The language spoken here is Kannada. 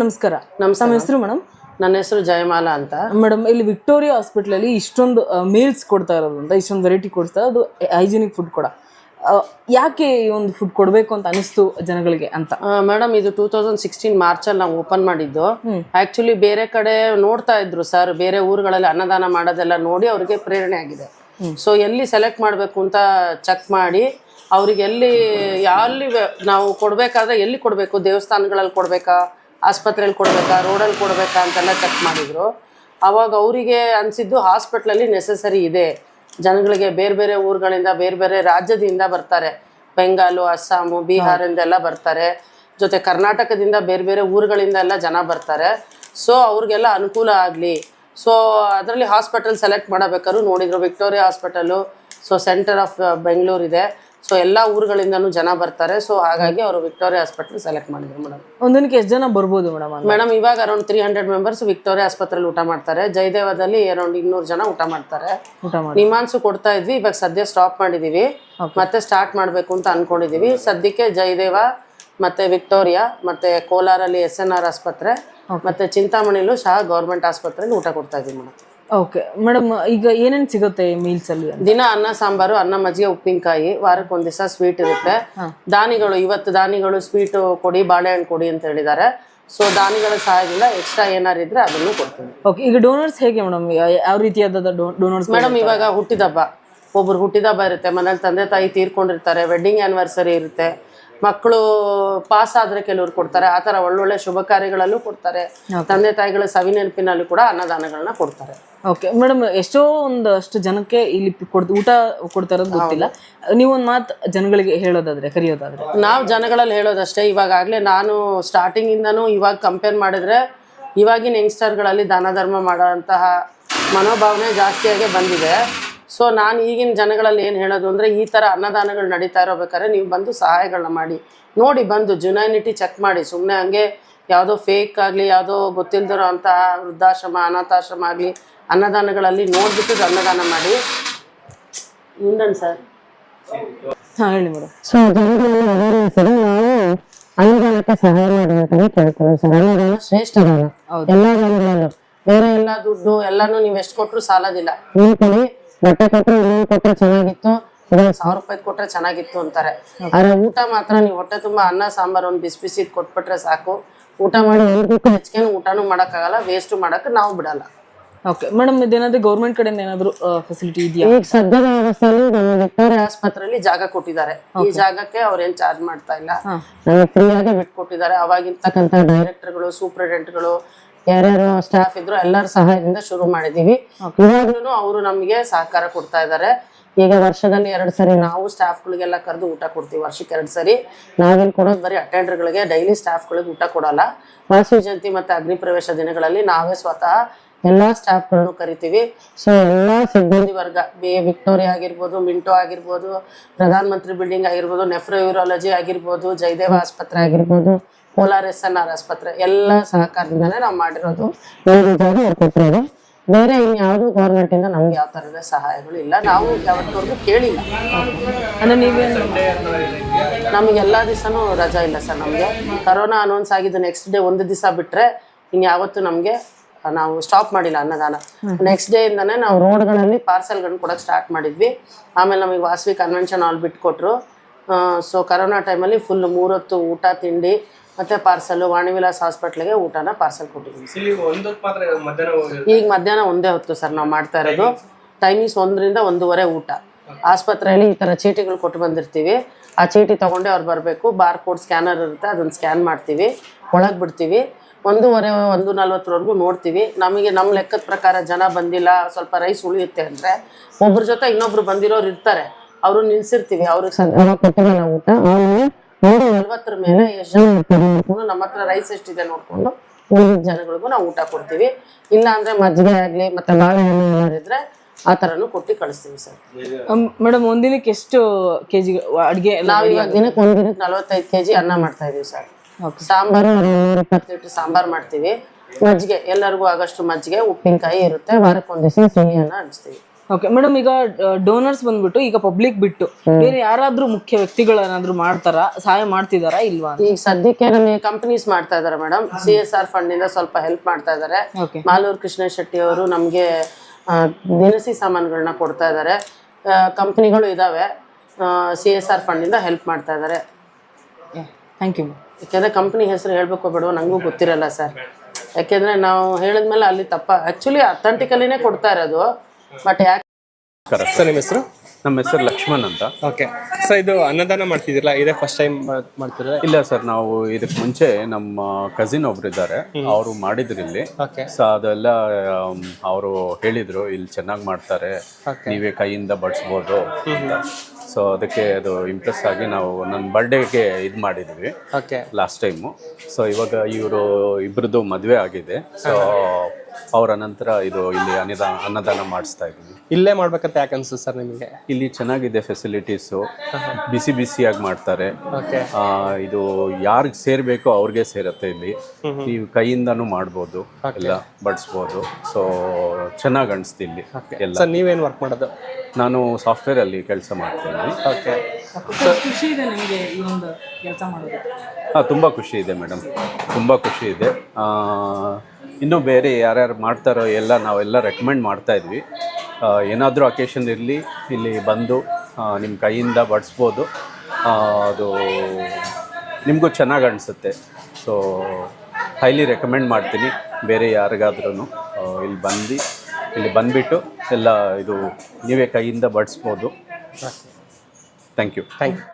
ನಮಸ್ಕಾರ. ನಮ್ಮ ಹೆಸರು ಮೇಡಮ್? ನನ್ನ ಹೆಸರು ಜಯಮಾಲಾ ಅಂತ. ಮೇಡಮ್ ಇಲ್ಲಿ ವಿಕ್ಟೋರಿಯಾ ಹಾಸ್ಪಿಟಲ್ ಅಲ್ಲಿ ಇಷ್ಟೊಂದು ಮೀಲ್ಸ್ ಕೊಡ್ತಾ ಇರೋದು ಅಂತ ಇಷ್ಟೊಂದು ವೆರೈಟಿ ಕೊಡ್ತಾ ಅದು ಹೈಜಿನಿಕ್ ಫುಡ್ ಕೂಡ. ಯಾಕೆ ಈ ಒಂದು ಫುಡ್ ಕೊಡಬೇಕು ಅಂತ ಅನಿಸ್ತು ಜನಗಳಿಗೆ ಅಂತ? ಮೇಡಮ್ ಇದು ಟೂ ತೌಸಂಡ್ ಸಿಕ್ಸ್ಟೀನ್ ಮಾರ್ಚಲ್ಲಿ ನಾವು ಓಪನ್ ಮಾಡಿದ್ದು. ಆಕ್ಚುಲಿ ಬೇರೆ ಕಡೆ ನೋಡ್ತಾ ಇದ್ರು ಸರ್ ಬೇರೆ ಊರುಗಳಲ್ಲಿ ಅನ್ನದಾನ ಮಾಡೋದೆಲ್ಲ ನೋಡಿ ಅವ್ರಿಗೆ ಪ್ರೇರಣೆ ಆಗಿದೆ. ಸೊ ಎಲ್ಲಿ ಸೆಲೆಕ್ಟ್ ಮಾಡಬೇಕು ಅಂತ ಚೆಕ್ ಮಾಡಿ ಅವ್ರಿಗೆ ಎಲ್ಲಿ ಎಲ್ಲಿ ನಾವು ಕೊಡಬೇಕಾದ್ರೆ ಎಲ್ಲಿ ಕೊಡಬೇಕು? ದೇವಸ್ಥಾನಗಳಲ್ಲಿ ಕೊಡಬೇಕಾ? ಆಸ್ಪತ್ರೆಯಲ್ಲಿ ಕೊಡಬೇಕಾ, ರೋಡಲ್ಲಿ ಕೊಡಬೇಕಾ ಅಂತೆಲ್ಲ ಚೆಕ್ ಮಾಡಿದರು. ಅವಾಗ ಅವರಿಗೆ ಅನಿಸಿದ್ದು ಹಾಸ್ಪಿಟ್ಲಲ್ಲಿ ನೆಸಸರಿ ಇದೆ. ಜನಗಳಿಗೆ ಬೇರೆ ಬೇರೆ ಊರುಗಳಿಂದ, ಬೇರೆ ಬೇರೆ ರಾಜ್ಯದಿಂದ ಬರ್ತಾರೆ. ಬೆಂಗಾಲು ಅಸ್ಸಾಮು ಬಿಹಾರಿಂದೆಲ್ಲ ಬರ್ತಾರೆ. ಜೊತೆ ಕರ್ನಾಟಕದಿಂದ ಬೇರೆ ಬೇರೆ ಊರುಗಳಿಂದ ಎಲ್ಲ ಜನ ಬರ್ತಾರೆ. ಸೊ ಅವ್ರಿಗೆಲ್ಲ ಅನುಕೂಲ ಆಗಲಿ. ಸೊ ಅದರಲ್ಲಿ ಹಾಸ್ಪಿಟಲ್ ಸೆಲೆಕ್ಟ್ ಮಾಡಬೇಕಾದ್ರು ನೋಡಿದರು. Victoria hospital so centre of Bengaluru ಇದೆ. ಸೊ ಎಲ್ಲ ಊರುಗಳಿಂದನೂ ಜನ ಬರ್ತಾರೆ. ಸೊ ಹಾಗಾಗಿ ಅವರು ವಿಕ್ಟೋರಿಯಾ ಆಸ್ಪತ್ರೆ ಸೆಲೆಕ್ಟ್ ಮಾಡಿದ್ರು ಮೇಡಮ್. ಒಂದಿನಕ್ಕೆ ಎಷ್ಟು ಜನ ಬರ್ಬೋದು ಮೇಡಮ್ ಮೇಡಮ್ ಇವಾಗ around three hundred members Victoria ಆಸ್ಪತ್ರೆಯಲ್ಲಿ ಊಟ ಮಾಡ್ತಾರೆ. ಜಯದೇವದಲ್ಲಿ ಅರೌಂಡ್ ಇನ್ನೂರು ಜನ ಊಟ ಮಾಡ್ತಾರೆ. ಊಟ ಮಾಡಿ ನಿಮಾನ್ಸು ಕೊಡ್ತಾ ಇದ್ವಿ. ಇವಾಗ ಸದ್ಯ ಸ್ಟಾಪ್ ಮಾಡಿದೀವಿ. ಮತ್ತೆ ಸ್ಟಾರ್ಟ್ ಮಾಡಬೇಕು ಅಂತ ಅನ್ಕೊಂಡಿದೀವಿ. ಸದ್ಯಕ್ಕೆ ಜಯದೇವ ಮತ್ತೆ ವಿಕ್ಟೋರಿಯಾ ಮತ್ತೆ ಕೋಲಾರಲ್ಲಿ ಎಸ್ ಎನ್ ಆರ್ ಆಸ್ಪತ್ರೆ ಮತ್ತೆ ಚಿಂತಾಮಣಿಲೂ ಸಹ ಗೌರ್ಮೆಂಟ್ ಆಸ್ಪತ್ರೆಯಲ್ಲಿ ಊಟ ಕೊಡ್ತಾ ಇದೀವಿ ಮೇಡಮ್. ಓಕೆ ಮೇಡಮ್ ಈಗ ಏನೇನು ಸಿಗುತ್ತೆ ಮೀಲ್ಸ್ ಅಲ್ಲಿ ದಿನ ಅನ್ನ ಸಾಂಬಾರು ಅನ್ನ ಮಜ್ಜಿಗೆ ಉಪ್ಪಿನಕಾಯಿ ವಾರಕ್ಕೆ ಒಂದ್ ದಿವಸ ಸ್ವೀಟ್ ಇರುತ್ತೆ ದಾನಿಗಳು ಇವತ್ತು ದಾನಿಗಳು ಸ್ವೀಟ್ ಕೊಡಿ ಬಾಳೆಹಣ್ಣು ಕೊಡಿ ಅಂತ ಹೇಳಿದ್ದಾರೆ. ಸೊ ದಾನಿಗಳ ಸಹಾಯದಿಂದ ಎಕ್ಸ್ಟ್ರಾ ಏನಾರು ಇದ್ರೆ ಅದನ್ನು ಕೊಡ್ತೀವಿ. ಓಕೆ ಈಗ ಡೋನರ್ಸ್ ಹೇಗೆ ಮೇಡಮ್ ಯಾವ ರೀತಿಯಾದ ಡೋನರ್ಸ್ ಮೇಡಮ್ ಇವಾಗ ಹುಟ್ಟಿದಬ್ಬ ಒಬ್ರು ಹುಟ್ಟಿದಬ್ಬ ಇರುತ್ತೆ. ಮನೇಲಿ ತಂದೆ ತಾಯಿ ತೀರ್ಕೊಂಡಿರ್ತಾರೆ. ವೆಡ್ಡಿಂಗ್ ಆನಿವರ್ಸರಿ ಇರುತ್ತೆ. ಮಕ್ಕಳು ಪಾಸ್ ಆದ್ರೆ ಕೆಲವರು ಕೊಡ್ತಾರೆ. ಆ ಥರ ಒಳ್ಳೊಳ್ಳೆ ಶುಭ ಕಾರ್ಯಗಳಲ್ಲೂ ಕೊಡ್ತಾರೆ. ತಂದೆ ತಾಯಿಗಳ ಸವಿ ನೆನಪಿನಲ್ಲೂ ಕೂಡ ಅನ್ನದಾನಗಳನ್ನ ಕೊಡ್ತಾರೆ. ಓಕೆ ಮೇಡಮ್ ಎಷ್ಟೋ ಒಂದಷ್ಟು ಜನಕ್ಕೆ ಇಲ್ಲಿ ಕೊಡ್ ಊಟ ಕೊಡ್ತಾ ಇರೋದು ಗೊತ್ತಿಲ್ಲ. ನೀವು ಒಂದು ಮಾತು ಜನಗಳಿಗೆ ಹೇಳೋದಾದ್ರೆ ಕರೆಯೋದಾದ್ರೆ. ನಾವು ಜನಗಳಲ್ಲಿ ಹೇಳೋದಷ್ಟೇ ಇವಾಗಲೇ ನಾನು ಸ್ಟಾರ್ಟಿಂಗಿಂದನೂ ಇವಾಗ ಕಂಪೇರ್ ಮಾಡಿದ್ರೆ ಇವಾಗಿನ ಯಂಗ್ಸ್ಟರ್ಗಳಲ್ಲಿ ದಾನ ಧರ್ಮ ಮಾಡೋಂತಹ ಮನೋಭಾವನೆ ಜಾಸ್ತಿಯಾಗಿ ಬಂದಿದೆ. ಸೊ ನಾನು ಈಗಿನ ಜನಗಳಲ್ಲಿ ಏನು ಹೇಳೋದು ಅಂದರೆ ಈ ಥರ ಅನ್ನದಾನಗಳು ನಡೀತಾ ಇರೋಬೇಕಾದ್ರೆ ನೀವು ಬಂದು ಸಹಾಯಗಳನ್ನ ಮಾಡಿ. ನೋಡಿ ಬಂದು ಜುನೈನಿಟಿ ಚೆಕ್ ಮಾಡಿ. ಸುಮ್ಮನೆ ಹಂಗೆ ಯಾವುದೋ ಫೇಕ್ ಆಗಲಿ ಯಾವುದೋ ಗೊತ್ತಿಲ್ದಿರೋ ಅಂತಹ ವೃದ್ಧಾಶ್ರಮ ಅನಾಥಾಶ್ರಮ ಆಗಲಿ ಅನ್ನದಾನಗಳಲ್ಲಿ ನೋಡಿಬಿಟ್ಟು ಅನ್ನದಾನ ಮಾಡಿ. ಮುಂದನ್ ಸರ್? ಹೇಳಿ ಮೇಡಮ್. ಸೊ ಜನಗಳಲ್ಲಿ ಅವೇರ್ನೆಸ್ ಇದೆ ನಾವು ಅನ್ನದಾನಕ್ಕೆ ಸಹಾಯ ಮಾಡಬೇಕಂತ ಕೇಳ್ತೇವೆ ಸರ್. ಅನ್ನದಾನ ಶ್ರೇಷ್ಠ ದಾನ ಎಲ್ಲ ದಾನಗಳಲ್ಲೂ ಬೇರೆ ಎಲ್ಲ ದುಡ್ಡು ಎಲ್ಲಾನು ನೀವು ಎಷ್ಟು ಕೊಟ್ಟರು ಸಾಲೋದಿಲ್ಲ. ಕಡೆ ಬಟ್ಟೆ ಕೊಟ್ಟರೆ ಇನ್ನೊಂದು ಕೊಟ್ಟರೆ ಚೆನ್ನಾಗಿತ್ತು. ಇದೊಂದು ಸಾವಿರ ರೂಪಾಯಿ ಕೊಟ್ರೆ ಚೆನ್ನಾಗಿತ್ತು ಅಂತಾರೆ. ಆದ್ರೆ ಊಟ ಮಾತ್ರ ನೀವು ಹೊಟ್ಟೆ ತುಂಬಾ ಅನ್ನ ಸಾಂಬಾರ್ ಒಂದು ಬಿಸಿ ಬಿಸಿ ಕೊಟ್ಬಿಟ್ರೆ ಸಾಕು. ಊಟ ಮಾಡಿ ಎಲ್ರಿಗೂ ಹೆಚ್ಚಿಗೆ ಊಟನೂ ಮಾಡೋಕ್ಕಾಗಲ್ಲ ವೇಸ್ಟು ಮಾಡಕ್ಕೆ ನಾವು ಬಿಡಲ್ಲ. ಓಕೆ ಮೇಡಮ್ ಇದೇನಾದ್ರೂ ಗೌರ್ಮೆಂಟ್ ಕಡೆಯಿಂದ ಏನಾದರೂ ಫೆಸಿಲಿಟಿ ಇದೆಯಾ? ಈಗ ಸದ್ಯದ ವ್ಯವಸ್ಥೆಯಲ್ಲಿ ನಮ್ಮ ವಿಕ್ಟೋರಿಯಾ ಆಸ್ಪತ್ರೆಯಲ್ಲಿ ಜಾಗ ಕೊಟ್ಟಿದ್ದಾರೆ. ಈ ಜಾಗಕ್ಕೆ ಅವ್ರೇನ್ ಚಾರ್ಜ್ ಮಾಡ್ತಾ ಇಲ್ಲ. ಫ್ರೀ ಆಗಿ ಬಿಟ್ಟು ಕೊಟ್ಟಿದ್ದಾರೆ ಅವಾಗಿರ್ತಕ್ಕಂಥ ಡೈರೆಕ್ಟರ್ಗಳು ಸೂಪರಿಂಟೆಂಡೆಂಟ್ಗಳು ಯಾರ್ಯಾರು ಸ್ಟಾಫ್ ಇದ್ರು ಎಲ್ಲರ ಸಹಾಯದಿಂದ ಶುರು ಮಾಡಿದೀವಿ. ಇವಾಗ್ಲೂ ಅವರು ನಮಗೆ ಸಹಕಾರ ಕೊಡ್ತಾ ಇದ್ದಾರೆ ಈಗ ವರ್ಷದಲ್ಲಿ ಎರಡು ಸರಿ ನಾವು ಸ್ಟಾಫ್ಗಳಿಗೆಲ್ಲ ಕರೆದು ಊಟ ಕೊಡ್ತೀವಿ ವರ್ಷಕ್ಕೆ ಎರಡು ಸರಿ. ನಾವೇನು ಕೊಡೋದು ಬರೀ ಅಟೆಂಡರ್ಗಳಿಗೆ ಡೈಲಿ ಸ್ಟಾಫ್ಗಳಿಗೆ ಊಟ ಕೊಡಲ್ಲ. ವಾಸವಿ ಜಯಂತಿ ಮತ್ತು ಅಗ್ನಿ ಪ್ರವೇಶ ದಿನಗಳಲ್ಲಿ ನಾವೇ ಸ್ವತಃ ಎಲ್ಲ ಸ್ಟಾಫ್ಗಳನ್ನು ಕರಿತೀವಿ. ಸೊ ಎಲ್ಲ ಸಿಬ್ಬಂದಿ ವರ್ಗ, ಬಿ ಎ ವಿಕ್ಟೋರಿಯಾ ಆಗಿರ್ಬೋದು, ಮಿಂಟೋ ಆಗಿರ್ಬೋದು, ಪ್ರಧಾನ ಮಂತ್ರಿ ಬಿಲ್ಡಿಂಗ್ ಆಗಿರ್ಬೋದು ನೆಫ್ರೋಯೂರಾಲಜಿ ಆಗಿರ್ಬೋದು, ಜಯದೇವ ಆಸ್ಪತ್ರೆ ಆಗಿರ್ಬೋದು, ಕೋಲಾರ್ ಎಸ್ ಎನ್ ಆರ್ ಆಸ್ಪತ್ರೆ, ಎಲ್ಲ ಸಹಕಾರದಿಂದಲೇ ನಾವು ಮಾಡಿರೋದು. ಅವ್ರು ಕೊಟ್ಟಿರೋದು. ಬೇರೆ ಇನ್ಯಾವುದು ಗೌರ್ಮೆಂಟಿಂದ ನಮ್ಗೆ ಯಾವ ಥರದ ಸಹಾಯಗಳು ಇಲ್ಲ. ನಾವು ಯಾವತ್ತವರೆಗೂ ಕೇಳಿಲ್ಲ. ಅಂದ್ರೆ ನೀವೇನು ನಮಗೆ ಎಲ್ಲ ದಿವಸನೂ ರಜಾ ಇಲ್ಲ ಸರ್ ನಮಗೆ. ಕರೋನಾ ಅನೌನ್ಸ್ ಆಗಿದ್ದು ನೆಕ್ಸ್ಟ್ ಡೇ ಒಂದು ದಿವಸ ಬಿಟ್ಟರೆ ಇನ್ಯಾವತ್ತು ನಮಗೆ ನಾವು ಸ್ಟಾಪ್ ಮಾಡಿಲ್ಲ ಅನ್ನದಾನ. ನೆಕ್ಸ್ಟ್ ಡೇ ಇಂದಾನೆ ನಾವು ರೋಡ್ಗಳಲ್ಲಿ ಪಾರ್ಸೆಲ್ಗಳನ್ನ ಕೊಡೋಕೆ ಸ್ಟಾರ್ಟ್ ಮಾಡಿದ್ವಿ. ಆಮೇಲೆ ನಮಗೆ ವಾಸವಿ ಕನ್ವೆನ್ಷನ್ ಹಾಲ್ ಬಿಟ್ಕೊಟ್ರು. ಸೊ ಕರೋನಾ ಟೈಮಲ್ಲಿ ಫುಲ್ ಮೂರೊತ್ತು ಊಟ ತಿಂಡಿ ಮತ್ತು ಪಾರ್ಸೆಲ್ ವಾಣಿವಿಲಾಸ್ ಹಾಸ್ಪಿಟ್ಲಿಗೆ ಊಟನ ಪಾರ್ಸೆಲ್ ಕೊಟ್ಟಿದ್ವಿ. ಈಗ ಮಧ್ಯಾಹ್ನ ಒಂದೇ ಹೊತ್ತು ಸರ್ ನಾವು ಮಾಡ್ತಾ ಇರೋದು. ಟೈಮಿಂಗ್ಸ್ ಒಂದರಿಂದ ಒಂದೂವರೆ ಊಟ. ಆಸ್ಪತ್ರೆಯಲ್ಲಿ ಈ ಥರ ಚೀಟಿಗಳು ಕೊಟ್ಟು ಬಂದಿರ್ತೀವಿ. ಆ ಚೀಟಿ ತೊಗೊಂಡೆ ಅವ್ರು ಬರಬೇಕು. ಬಾರ್ ಕೋಡ್ ಸ್ಕ್ಯಾನರ್ ಇರುತ್ತೆ ಅದನ್ನು ಸ್ಕ್ಯಾನ್ ಮಾಡ್ತೀವಿ. ಒಳಗೆ ಬಿಡ್ತೀವಿ. ಒಂದೂವರೆ ಒಂದು ನಲ್ವತ್ತರವರೆಗೂ ನೋಡ್ತೀವಿ. ನಮಗೆ ನಮ್ಮ ಲೆಕ್ಕದ ಪ್ರಕಾರ ಜನ ಬಂದಿಲ್ಲ ಸ್ವಲ್ಪ ರೈಸ್ ಉಳಿಯುತ್ತೆ ಅಂದರೆ ಒಬ್ಬರ ಜೊತೆ ಇನ್ನೊಬ್ರು ಬಂದಿರೋರು ಇರ್ತಾರೆ. ಅವರು ನಿಲ್ಸಿರ್ತೀವಿ ಅವ್ರಿಗೆ ಕೊಟ್ಟಿರಲ್ಲ ಊಟ. ಆಮೇಲೆ ನೂರ ನಲ್ವತ್ತರ ಮೇಲೆ ಎಷ್ಟು ಜನ ಇರ್ತಾರೆ ನೋಡ್ಕೊಂಡು ನಮ್ಮ ಹತ್ರ ರೈಸ್ ಎಷ್ಟಿದೆ ನೋಡಿಕೊಂಡು ಉಳಿದ ಜನಗಳಿಗೂ ನಾವು ಊಟ ಕೊಡ್ತೀವಿ. ಇಲ್ಲ ಅಂದ್ರೆ ಮಜ್ಜಿಗೆ ಆಗಲಿ ಮತ್ತೆ ಬಾಳೆಹಣ್ಣು ಏನಾರು ಇದ್ರೆ ಆ ಥರನೂ ಕೊಟ್ಟು ಕಳಿಸ್ತೀವಿ ಸರ್. ಮೇಡಮ್ ಒಂದಿನಕ್ಕೆ ಎಷ್ಟು ಕೆ ಜಿ ಅಡುಗೆ ನಾವು ಇವಾಗ ದಿನಕ್ಕೆ ಒಂದು ದಿನಕ್ಕೆ ನಲವತ್ತೈದು ಕೆ ಜಿ ಅನ್ನ ಮಾಡ್ತಾ ಇದೀವಿ ಸರ್. ಸಾಂಬಾರು ನೂರ ಇಪ್ಪತ್ತು ಸಾಂಬಾರು ಮಾಡ್ತೀವಿ. ಮಜ್ಜಿಗೆ ಎಲ್ಲರಿಗೂ ಆಗಷ್ಟು ಮಜ್ಜಿಗೆ ಉಪ್ಪಿನಕಾಯಿ ಇರುತ್ತೆ. ವಾರಕ್ಕೊಂದ್ ಒಂದು ದಿವಸ ಸಿಹಿಯನ್ನು ಹಂಚ್ತೀವಿ. ಓಕೆ ಮೇಡಮ್ ಈಗ ಡೋನರ್ಸ್ ಬಂದ್ಬಿಟ್ಟು ಈಗ ಪಬ್ಲಿಕ್ ಬಿಟ್ಟು ಬೇರೆ ಯಾರಾದ್ರೂ ಮುಖ್ಯ ವ್ಯಕ್ತಿಗಳೇನಾದ್ರೂ ಮಾಡ್ತಾರಾ ಸಹಾಯ ಮಾಡ್ತಿದಾರಾ ಇಲ್ವಾ? ಈಗ ಸದ್ಯಕ್ಕೆ ನಮಗೆ ಕಂಪನೀಸ್ ಮಾಡ್ತಾ ಇದಾರೆ madam. C S R fund ಇಂದ ಸ್ವಲ್ಪ ಹೆಲ್ಪ್ ಮಾಡ್ತಾ ಇದಾರೆ. ಮಾಲೂರ್ ಮಾಲೂರು ಕೃಷ್ಣ ಶೆಟ್ಟಿ ಅವರು ನಮಗೆ ದಿನಸಿ ಸಾಮಾನುಗಳನ್ನ ಕೊಡ್ತಾ ಇದ್ದಾರೆ ಕಂಪನಿಗಳು ಇದಾವೆ. ಸಿ ಎಸ್ ಆರ್ ಫಂಡ್ ಇಂದ ಹೆಲ್ಪ್ ಮಾಡ್ತಾ ಇದ್ದಾರೆ ಥ್ಯಾಂಕ್ ಯು ಯಾಕೆಂದರೆ ಕಂಪ್ನಿ ಹೆಸರು ಹೇಳಬೇಕು ಬೇಡ ನನಗೂ ಗೊತ್ತಿರಲ್ಲ ಸರ್ ಯಾಕೆಂದರೆ ನಾವು ಹೇಳಿದ್ಮೇಲೆ ಅಲ್ಲಿ ತಪ್ಪ ಆ್ಯಕ್ಚುಲಿ ಅಥೆಂಟಿಕಲಿನೇ ಕೊಡ್ತಾ ಇರೋದು ಬಟ್ ಯಾಕೆ ಸರ್ ನಿಮ್ಮ ಹೆಸರು? ನಮ್ಮ ಹೆಸರು ಲಕ್ಷ್ಮಣ್ ಅಂತ. ಓಕೆ ಸರ್ ಇದು ಅನ್ನದಾನ ಮಾಡ್ತಿದ್ದೀರಲ್ಲ? ಇದೇ ಫಸ್ಟ್ ಟೈಮ್ ಮಾಡ್ತಿದ್ರೆ ಇಲ್ಲ ಸರ್ ನಾವು ಇದಕ್ಕೆ ಮುಂಚೆ ನಮ್ಮ ಕಸಿನ್ ಒಬ್ರು ಇದ್ದಾರೆ. ಅವರು ಮಾಡಿದ್ರು ಇಲ್ಲಿ. ಓಕೆ ಸೊ ಅದೆಲ್ಲ ಅವರು ಹೇಳಿದ್ರು ಇಲ್ಲಿ ಚೆನ್ನಾಗಿ ಮಾಡ್ತಾರೆ. ನೀವೇ ಕೈಯಿಂದ ಬಡಿಸ್ಬೋದು ಸೊ ಅದಕ್ಕೆ ಅದು ಇಂಪ್ರೆಸ್ ಆಗಿ ನಾವು ನನ್ನ ಬರ್ಡೇಗೆ ಇದು ಮಾಡಿದ್ವಿ. ಓಕೆ ಲಾಸ್ಟ್ ಟೈಮು ಸೊ ಇವಾಗ ಇವರು ಇಬ್ಬರದ್ದು ಮದುವೆ ಆಗಿದೆ. ಸೊ ಅವರ ನಂತರ ಇದು ಇಲ್ಲಿ ಅನ್ನದಾನ ಅನ್ನದಾನ ಮಾಡಿಸ್ತಾ ಇದ್ದೀವಿ ಇಲ್ಲೇ ಮಾಡ್ಬೇಕಂತ ಯಾಕೆ ಅನ್ಸುತ್ತೆ ಸರ್ ನಿಮಗೆ? ಇಲ್ಲಿ ಚೆನ್ನಾಗಿದೆ ಫೆಸಿಲಿಟೀಸು ಬಿಸಿ ಬಿಸಿಯಾಗಿ ಮಾಡ್ತಾರೆ. ಓಕೆ. ಆ, ಇದು ಯಾರಿಗೆ ಸೇರ್ಬೇಕೋ ಅವ್ರಿಗೆ ಸೇರುತ್ತೆ ಇಲ್ಲಿ. ನೀವು ಕೈಯಿಂದನೂ ಮಾಡ್ಬೋದು ಎಲ್ಲ ಬಡಿಸ್ಬೋದು. ಸೊ ಚೆನ್ನಾಗಿ ಅನಿಸ್ತು ಇಲ್ಲಿ ಎಲ್ಲ. ಸರ್ ನೀವೇನು ವರ್ಕ್ ಮಾಡೋದು? ನಾನು ಸಾಫ್ಟ್ವೇರ್ ಅಲ್ಲಿ ಕೆಲಸ ಮಾಡ್ತೀನಿ. ಓಕೆ. ಖುಷಿ ಇದೆ ನಿಮಗೆ ಈ ಒಂದು ಕೆಲಸ ಮಾಡೋದು? ಹಾಂ ತುಂಬ ಖುಷಿ ಇದೆ ಮೇಡಮ್ ತುಂಬ ಖುಷಿ ಇದೆ. ಆ, ಇನ್ನೂ ಬೇರೆ ಯಾರ್ಯಾರು ಮಾಡ್ತಾರೋ ಎಲ್ಲ ನಾವೆಲ್ಲ ರೆಕಮೆಂಡ್ ಮಾಡ್ತಾ ಇದ್ವಿ. ಏನಾದರೂ ಅಕೇಶನ್ ಇರಲಿ ಇಲ್ಲಿ ಬಂದು ನಿಮ್ಮ ಕೈಯಿಂದ ಬಡಿಸ್ಬೋದು. ಅದು ನಿಮಗೂ ಚೆನ್ನಾಗಿ ಅನಿಸುತ್ತೆ. ಸೊ ಹೈಲಿ ರೆಕಮೆಂಡ್ ಮಾಡ್ತೀನಿ. ಬೇರೆ ಯಾರಿಗಾದ್ರೂ ಇಲ್ಲಿ ಬಂದು ಇಲ್ಲಿ ಬಂದುಬಿಟ್ಟು ಎಲ್ಲ ಇದು ನೀವೇ ಕೈಯಿಂದ ಬಡಿಸ್ಬೋದು. Thank you thank you